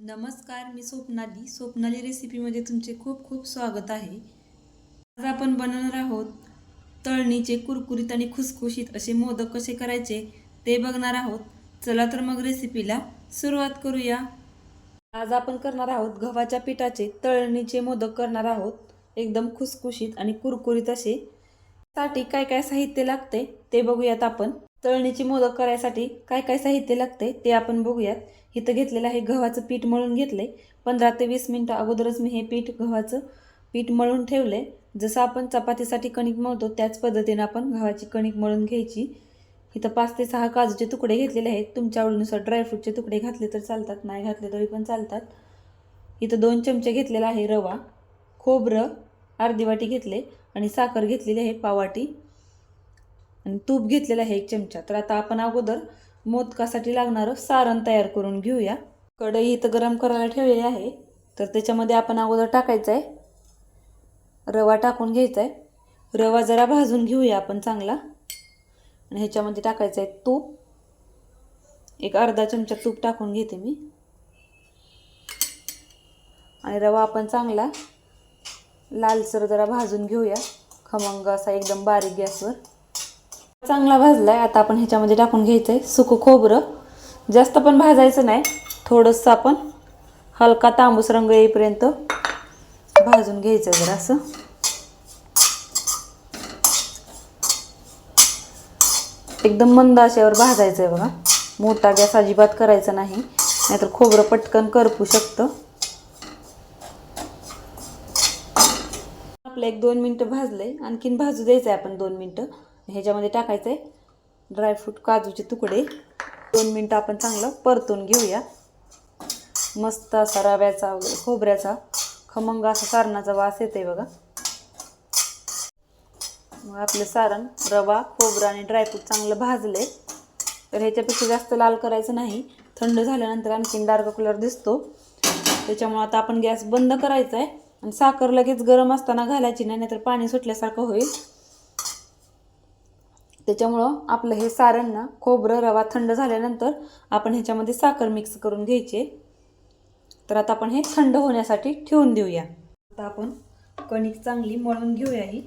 नमस्कार मी स्वप्नाली. स्वप्नाली रेसिपीमध्ये तुमचे खूप खूप स्वागत आहे. आज आपण बनवणार आहोत तळणीचे कुरकुरीत आणि खुसखुशीत असे मोदक कसे करायचे ते बघणार आहोत. चला तर मग रेसिपीला सुरुवात करूया. आज आपण करणार आहोत गव्हाच्या पिठाचे तळणीचे मोदक करणार आहोत. एकदम खुसखुशीत आणि कुरकुरीत असे. साठी काय काय साहित्य लागते ते बघूयात आपण. तळणीची मोदक करायसाठी काय काय साहित्य लागते ते आपण बघूयात. इथं घेतलेलं आहे गव्हाचं पीठ मळून घेतले पंधरा ते वीस मिनटं अगोदरच मी हे पीठ गव्हाचं पीठ मळून ठेवलं आहे जसं आपण चपातीसाठी कणिक मळतो त्याच पद्धतीने आपण गव्हाची कणिक मळून घ्यायची. इथं पाच ते सहा काजूचे तुकडे घेतलेले आहेत. तुमच्या आवडीनुसार ड्रायफ्रूटचे तुकडे घातले तर चालतात नाही घातले तरी पण चालतात. इथं दोन चमचे घेतलेला आहे रवा खोबरं अर्धी वाटी घेतले आणि साखर घेतलेली आहे पावाटी तूप घेतलेलं आहे एक चमचा. तर आता आपण अगोदर मोदकासाठी लागणारं सारण तयार करून घेऊया. कढई इथं गरम करायला ठेवलेली आहे. तर त्याच्यामध्ये आपण अगोदर टाकायचं आहे. रवा टाकून घ्यायचा आहे. रवा जरा भाजून घेऊया आपण चांगला. आणि ह्याच्यामध्ये टाकायचं आहे तूप. एक अर्धा चमचा तूप टाकून घेते मी. आणि रवा आपण चांगला लालसर जरा भाजून घेऊया. खमंग असा एकदम बारीक गॅसवर. चांगला भाजलाय आता आपण ह्याच्यामध्ये टाकून घ्यायचं आहे सुकं खोबरं. जास्त पण भाजायचं नाही थोडंसं आपण हलका तांबूस रंग येईपर्यंत भाजून घ्यायचं जरा असं. एकदम मंद अशावर भाजायचं आहे बघा. मोठा गॅस अजिबात करायचा नाही नाहीतर खोबरं पटकन करपू शकतं. आपलं एक दोन मिनटं भाजलंय आणखीन भाजू द्यायचं आहे आपण दोन मिनटं. ह्याच्यामध्ये टाकायचं आहे ड्रायफ्रूट काजूचे तुकडे. दोन मिनटं आपण चांगलं परतून घेऊया. मस्त असा रव्याचा खोबऱ्याचा खमंग असा सारणाचा वास येते बघा. मग आपलं सारण रवा खोबरं आणि ड्रायफ्रूट चांगलं भाजले तर ह्याच्यापेक्षा जास्त लाल करायचं नाही. थंड झाल्यानंतर आणखीन डार्क कलर दिसतो. त्याच्यामुळं आता आपण गॅस बंद करायचा आहे आणि साखर लगेच गरम असताना घालायची नाही नाहीतर पाणी सुटल्यासारखं होईल. त्याच्यामुळं आपलं हे सारण ना खोबरं रवा थंड झाल्यानंतर आपण ह्याच्यामध्ये साखर मिक्स करून घ्यायचे तर आता आपण हे थंड होण्यासाठी ठेवून देऊया. आता आपण कणिक चांगली मळून घेऊया ही.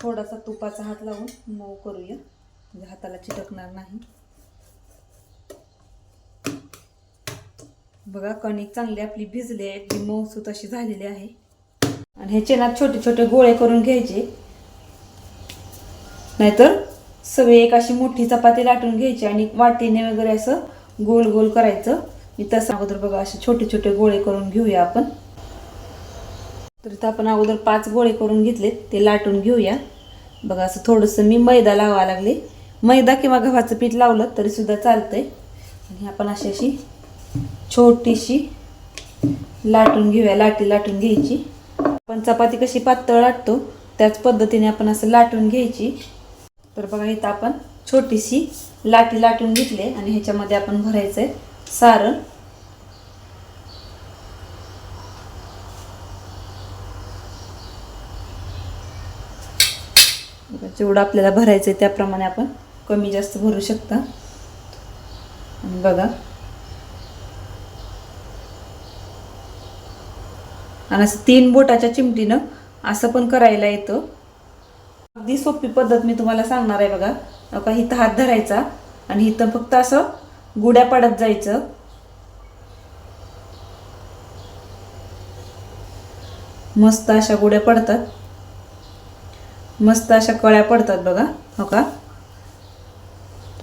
थोडासा तुपाचा हात लावून मऊ करूया. म्हणजे हाताला चिटकणार नाही. बघा कणिक चांगली आपली भिजली आहे. ती मऊसूत अशी झालेली आहे. आणि हे चेनात छोटे छोटे गोळे करून घ्यायचे. नाहीतर सगळे एक अशी मोठी चपाती लाटून घ्यायची आणि वाटीने वगैरे असं गोल गोल करायचं. मी तसं अगोदर बघा असे छोटे छोटे गोळे करून घेऊया आपण. तर इथं आपण अगोदर पाच गोळे करून घेतलेत ते लाटून घेऊया. बघा असं थोडंसं मी मैदा लावा लागले. मैदा किंवा गव्हाचं पीठ लावलं तरीसुद्धा चालतं चालतंय. आणि आपण अशी अशी छोटीशी लाटून घेऊया लाटी लाटून घ्यायची. आपण चपाती कशी पातळ लाटतो त्याच पद्धतीने आपण असं लाटून घ्यायची. तर बघा इथं आपण छोटीशी लाटी लाटून घेतली आणि ह्याच्यामध्ये आपण भरायचं आहे सारण जेवढं आपल्याला भरायचं आहे त्याप्रमाणे आपण कमी जास्त भरू शकता. आणि बघा आणि असं तीन बोटाच्या चिमटीनं असं पण करायला येतं. अगदी सोपी पद्धत मी तुम्हाला सांगणार आहे बघा. का इथं हात धरायचा आणि इथं फक्त असं गुड्या पडत जायचं. मस्त अशा गुड्या पडतात. मस्त अशा कळ्या पडतात बघा. हो का?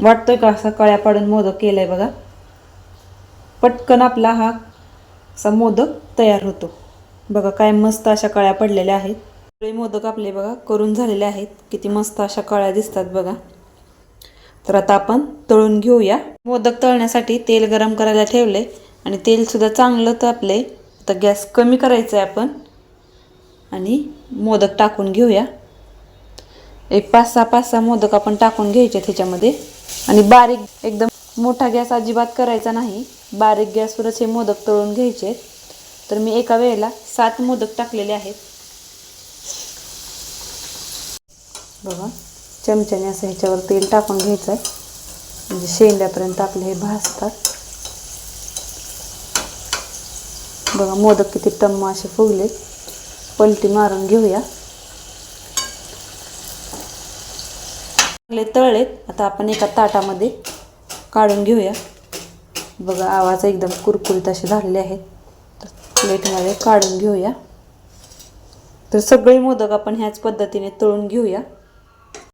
वाटतोय का असा कळ्या पाडून मोदक केलाय बघा? पटकन आपला हा असा मोदक तयार होतो. बघा काय मस्त अशा कळ्या पडलेल्या आहेत. सगळे मोदक आपले बघा करून झालेले आहेत. किती मस्त अशा कळ्या दिसतात बघा. तर आता आपण तळून घेऊया. मोदक तळण्यासाठी तेल गरम करायला ठेवले आणि तेलसुद्धा चांगलं तापले आता गॅस कमी करायचा आहे आपण. आणि मोदक टाकून घेऊया. एक पाच सहा पाच सहा मोदक आपण टाकून घ्यायचे त्याच्यामध्ये आणि बारीक एकदम मोठा गॅस अजिबात करायचा नाही. बारीक गॅसवरच हे मोदक तळून घ्यायचे तर मी एका वेळेला सात मोदक टाकलेले आहेत. बघा चमच्याने असं ह्याच्यावर तेल टाकून घ्यायचं आहे म्हणजे शेंड्यापर्यंत आपले हे भाजतात. बघा मोदक किती टम्म असे फुगले. पलटी मारून घेऊया. चांगले तळलेत. आता आपण एका ताटामध्ये काढून घेऊया. बघा आवाज एकदम कुरकुरीत असे झालेले आहेत. प्लेटमध्ये काढून घेऊया. तर सगळे मोदक आपण ह्याच पद्धतीने तळून घेऊया.